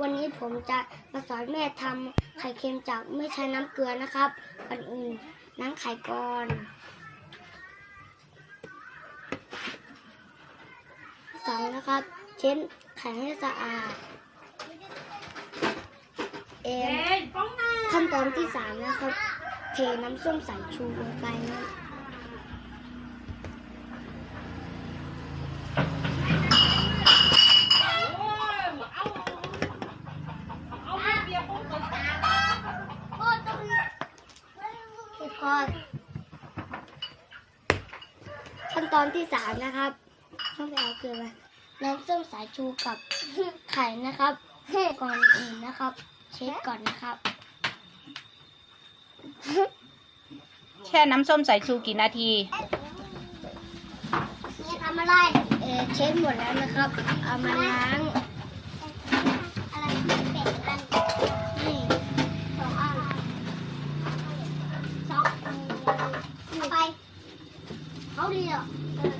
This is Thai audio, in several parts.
วันนี้ผมจะมาสอนแม่ทำไข่เค็มจากไม่ใช้น้ำเกลือนะครับก่อนอื่นล้างไข่ก่อนสองนะครับ เช็ดไข่ให้สะอาดเอ็มขั้นตอนที่สามนะครับ เทน้ำส้มสายชูลงไปนะ เก็บก่อนขั้นตอนที่สามนะครับต้องไปเอาเกลือมาน้ำส้มสายชูกับไข่นะครับก่อนอื่นนะครับ เช็คก่อนนะครับ แช่น้ำส้มสายชูกี่นาทีนี่ทำอะไรเออเช็ดหมดแล้วนะครับ เอามาล้าง เขาดีอะเออ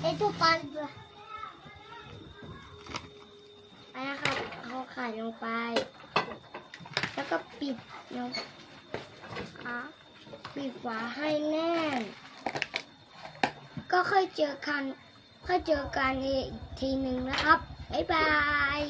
เอ้ทุกคนไปนะครับเอาไข่ลงไป แล้วก็ปิดลงอะปิดฝาให้แน่น ก็ค่อยเจอกันค่อยเจอกันอีกทีหนึ่งนะครับ บ๊ายบาย